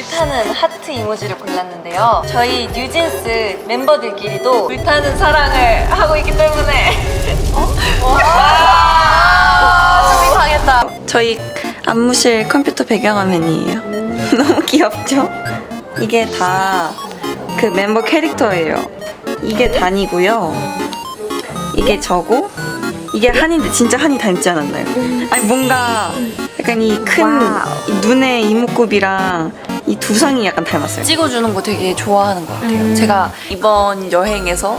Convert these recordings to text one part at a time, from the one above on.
불타는 하트 이모지를 골랐는데요. 저희 뉴진스 멤버들끼리도 불타는 사랑을 하고 있기 때문에 어? 와, 상했다. 저희 안무실 컴퓨터 배경화면이에요. 너무 귀엽죠? 이게 다 그 멤버 캐릭터예요. 이게 단이고요. 이게 저고 이게 한인데 진짜 한이 닮지 않았나요? 아니 뭔가 약간 이 큰 눈의 이목구비랑 이 두상이 약간 닮았어요. 찍어주는 거 되게 좋아하는 것 같아요. 제가 이번 여행에서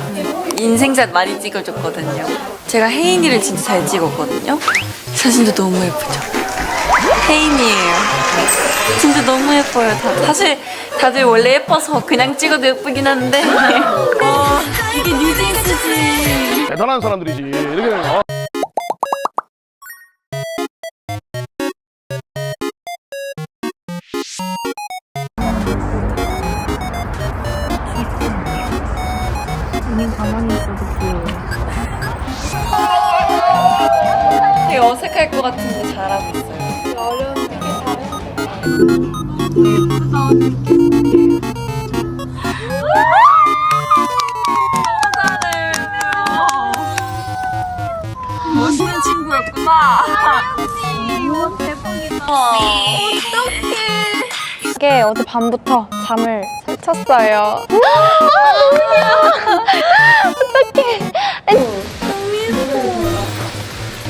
인생샷 많이 찍어줬거든요. 제가 혜인이를 진짜 잘 찍었거든요. 사진도 너무 예쁘죠? 혜인이에요. 진짜 너무 예뻐요. 다. 사실 다들 원래 예뻐서 그냥 찍어도 예쁘긴 한데 와 이게 뉴진스지. 대단한 사람들이지. 이렇게 어? 되게 어색할 것 같은데 잘하고 있어요. 멋있는 친구였구나. 이게 어제 밤부터 잠을 설 쳤어요.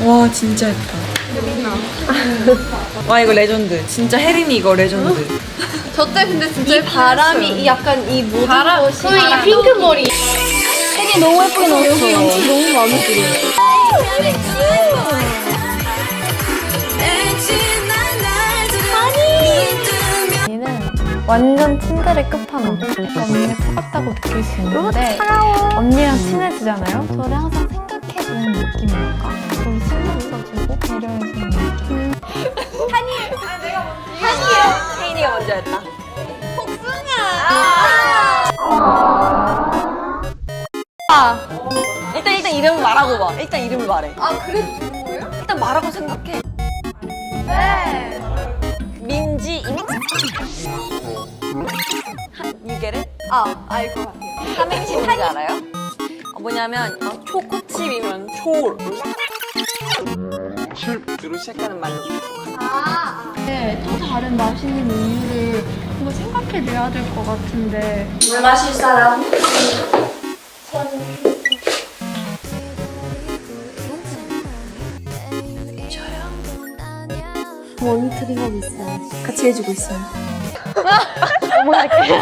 와 진짜 예쁘다. 와 이거 레전드. 진짜 혜린이 이거 레전드. 저 때 근데 진짜 이 바람이 이 약간 이 모든 바람- 것이 이 핑크 머리. 혜리 너무 예쁘게 나왔어. 여기 연출 너무 마음에 들어. 언 완전 친절의 끝판왕. 그러니까 언니가 차갑다고 느낄 수 있는데 언니랑 친해지잖아요. 저를 항상 생각해주는 느낌이랄까. 저를 신경 써주고 배려해주는 느낌. 혜인이가 먼저 했다. 복숭아. 일단 일단 이름 말하고 봐. 일단 이름 말해. 아 그래도 되는 거예요? 일단 말하고 생각해. 네. 유게를? 아, 알 것 같아요. 삼행시 뭔지 알아요? 어, 뭐냐면 어, 초코칩이면 초. 로 시작하는 말로. 네, 또 다른 맛있는 음료를 뭔가 생각해내야 될 것 같은데 물 마실 사람? 같이 해주고 있어요. 넘어갈게요.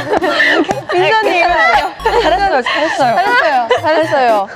민선이 아, 잘했어요, 잘했어요. 잘했어요, 잘했어요.